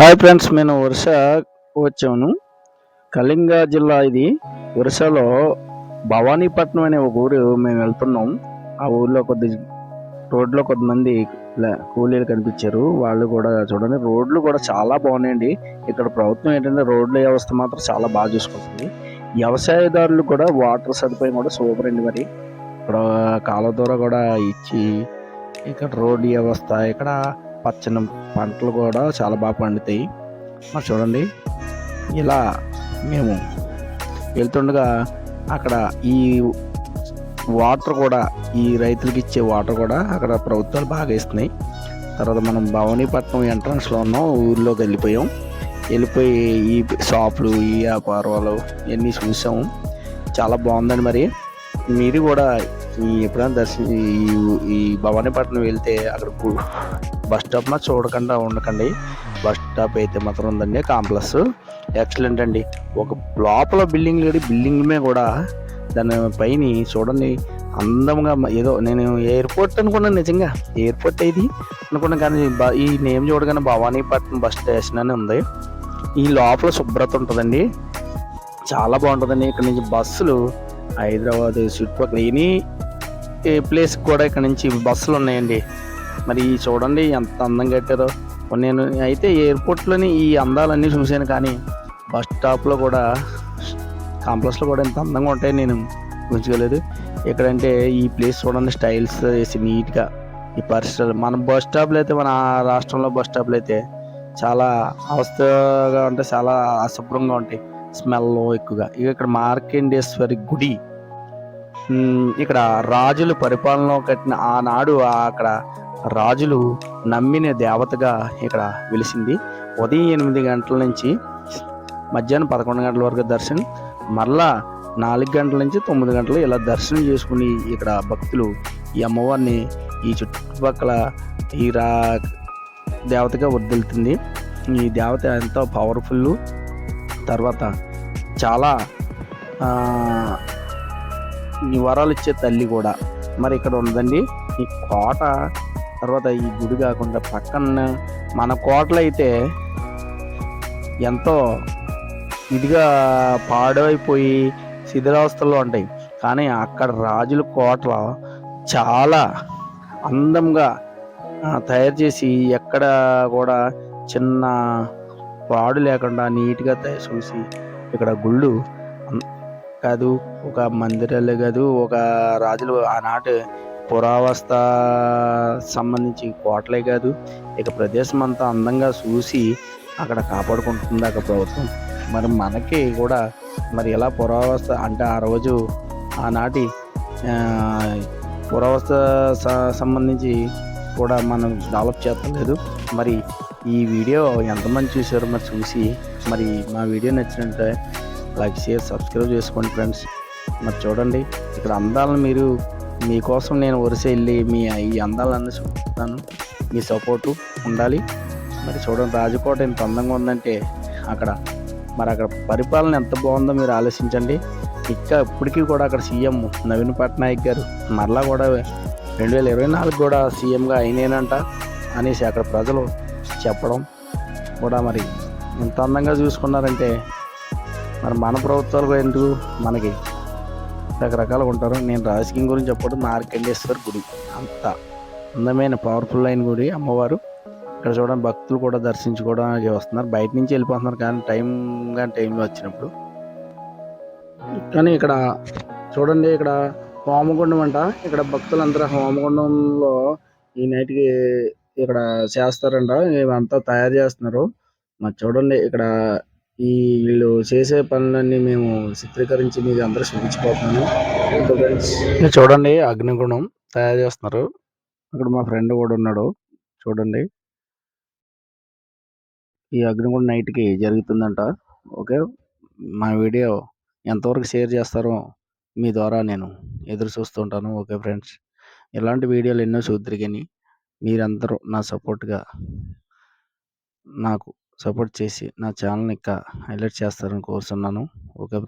Hi friends నేను వరుస వచ్చాను. కళింగ జిల్లా ఇది. వరుసలో భవానీపట్నం అనే ఒక ఊరు మేము వెళ్తున్నాం. ఆ ఊర్లో కొద్ది రోడ్లో కొద్దిమంది కూలీలు కనిపించారు. వాళ్ళు కూడా చూడండి రోడ్లు కూడా చాలా బాగున్నాయండి. ఇక్కడ ప్రభుత్వం ఏంటంటే రోడ్ల వ్యవస్థ మాత్రం చాలా బాగా చూసుకుంటుంది. వ్యవసాయదారులు కూడా వాటర్ సదుపాయం కూడా సూపర్ అండి మరి. ఇక్కడ కాలువ దూర కూడా ఇచ్చి ఇక్కడ రోడ్డు వ్యవస్థ ఇక్కడ పచ్చని పంటలు కూడా చాలా బాగా పండుతాయి. మరి చూడండి ఇలా మేము వెళ్తుండగా అక్కడ ఈ వాటర్ కూడా ఈ రైతులకి ఇచ్చే వాటర్ కూడా అక్కడ ప్రభుత్వాలు బాగా ఇస్తున్నాయి తర్వాత మనం భవానీపట్నం ఎంట్రన్స్లో ఉన్నాం ఊర్లోకి వెళ్ళిపోయాం. వెళ్ళిపోయి ఈ షాపులు ఈ వ్యాపారాలు ఇవన్నీ చూసాము. చాలా బాగుందండి మరి. మీరు కూడా ఎప్పుడైనా దర్శన ఈ ఈ భవానీపట్నం వెళ్తే అక్కడ బస్ స్టాప్ మా చూడకుండా ఉండకండి. బస్ స్టాప్ అయితే మాత్రం ఉందండి కాంప్లెక్స్. ఎక్సలెంట్ అండి. ఒక లోపల బిల్డింగ్ లేడి బిల్డింగ్ మీద కూడా. దాని పైన చూడండి అందంగా ఏదో నేను ఎయిర్పోర్ట్ అనుకున్నాను నిజంగా. ఎయిర్పోర్ట్ ఇది అనుకున్నాను కానీ ఈ నేమ్ చూడగానే భవానీపట్నం బస్ స్టేషన్ అని ఉంది. ఈ లోపల శుభ్రత ఉంటుందండి. చాలా బాగుంటుందండి ఇక్కడ నుంచి బస్సులు. హైదరాబాద్ చుట్టుపక్కల ఎనీ ప్లేస్ కూడా ఇక్కడ నుంచి బస్సులు ఉన్నాయండి. మరి చూడండి ఎంత అందంగా కట్టారో. నేను అయితే ఎయిర్పోర్ట్లోని ఈ అందాలన్నీ చూశాను కానీ బస్ స్టాప్లో కూడా కాంప్లెక్స్లో కూడా ఎంత అందంగా ఉంటాయి నేను ఉంచుకోలేదు ఇక్కడంటే ఈ ప్లేస్ చూడండి స్టైల్స్ వేసి నీట్గా ఈ పరిసరాలు. మన బస్ స్టాప్లు అయితే మన రాష్ట్రంలో బస్ స్టాప్లు అయితే చాలా అవస్థగా ఉంటాయి చాలా అశుభ్రంగా ఉంటాయి. స్మెల్ ఎక్కువగా. ఇక ఇక్కడ మార్కండేశ్వరి గుడి. ఇక్కడ రాజులు పరిపాలనలో కట్టిన ఆనాడు అక్కడ రాజులు నమ్మిన దేవతగా ఇక్కడ వెలిసింది. ఉదయం ఎనిమిది గంటల నుంచి మధ్యాహ్నం పదకొండు గంటల వరకు దర్శనం మరలా నాలుగు గంటల నుంచి తొమ్మిది గంటలు ఇలా దర్శనం చేసుకుని ఇక్కడ భక్తులు ఈ అమ్మవారిని ఈ చుట్టుపక్కల ఈ రా దేవతగా వర్దిల్తుంది ఈ దేవత ఎంతో పవర్ఫుల్ తర్వాత చాలా ఈ వరాలు ఇచ్చే తల్లి కూడా. మరి ఇక్కడ ఉందండి ఈ కోట తర్వాత ఈ గుడి కాకుండా పక్కన మన కోటలు అయితే ఎంతో ఇదిగా పాడైపోయి శిథిలావస్థల్లో ఉంటాయి. కానీ అక్కడ రాజుల కోటలు చాలా అందంగా తయారు చేసి ఎక్కడ కూడా చిన్న పాడు లేకుండా నీట్గా తయారు చూసి ఇక్కడ గుళ్ళు కాదు ఒక మందిరాలు కాదు ఒక రాజులు ఆనాటి పురావస్థ సంబంధించి కోటలే కాదు ఇక ప్రదేశం అంతా అందంగా చూసి అక్కడ కాపాడుకుంటుంది అక్కడ ప్రభుత్వం. మరి మనకి కూడా మరి ఎలా పురావస్థ అంటే ఆ రోజు ఆనాటి పురావస్థ స- సంబంధించి కూడా మనం డెవలప్ చేస్తలేదు మరి ఈ వీడియో ఎంతమంది చూసారో మరి చూసి మరి మా వీడియో నచ్చినట్టే లైక్ షేర్ సబ్స్క్రైబ్ చేసుకోండి ఫ్రెండ్స్. మరి చూడండి ఇక్కడ అందాలను మీరు మీకోసం నేను వరుస వెళ్ళి మీ ఈ అందాలన్నీ చూపిస్తాను. మీ సపోర్టు ఉండాలి. మరి చూడండి రాజకోట ఎంత అందంగా ఉందంటే అక్కడ మరి అక్కడ పరిపాలన ఎంత బాగుందో మీరు ఆలోచించండి. ఇంకా ఇప్పటికీ కూడా అక్కడ సీఎం నవీన్ పట్నాయక్ గారు మరలా కూడా రెండు వేల ఇరవై నాలుగు కూడా సీఎంగా అయినేనంట అనేసి అక్కడ ప్రజలు చెప్పడం కూడా మరి ఇంత అందంగా చూసుకున్నారంటే మరి మన ప్రభుత్వాలు ఎందుకు మనకి రకరకాలుగా ఉంటారు. నేను రాజకీయం గురించి చెప్పడం మార్కండేశ్వర్ గుడి. అంత అందమైన పవర్ఫుల్ అయిన గుడి అమ్మవారు. ఇక్కడ చూడండి భక్తులు కూడా దర్శించుకోవడానికి వస్తున్నారు. బయట నుంచి వెళ్ళిపోతున్నారు కానీ టైం కానీ టైంలో వచ్చినప్పుడు. కానీ ఇక్కడ చూడండి ఇక్కడ హోమగుండం అంట. ఇక్కడ భక్తులందరూ హోమగుండంలో ఈ నైట్కి ఇక్కడ చేస్తారంట. ఇవంతా తయారు చేస్తున్నారు. మరి చూడండి ఇక్కడ ఈ వీళ్ళు చేసే పనులన్నీ మేము చిత్రీకరించి మీకు అందరూ చూపించిపోతున్నాము. ఫ్రెండ్స్. చూడండి అగ్నిగుణం తయారు చేస్తున్నారు. అక్కడ మా ఫ్రెండ్ కూడా ఉన్నాడు. చూడండి. ఈ అగ్నిగుణం నైట్కి జరుగుతుందంట. ఓకే? మా వీడియో ఎంతవరకు షేర్ చేస్తారో మీ ద్వారా నేను ఎదురు చూస్తుంటాను ఓకే ఫ్రెండ్స్. ఇలాంటి వీడియోలు ఎన్నో చూద్దరు కానీ మీరందరూ నా సపోర్ట్గా నాకు సపోర్ట్ చేసి నా ఛానల్ని ఇంకా హైలైట్ చేస్తారని కోరుతున్నాను ఓకే.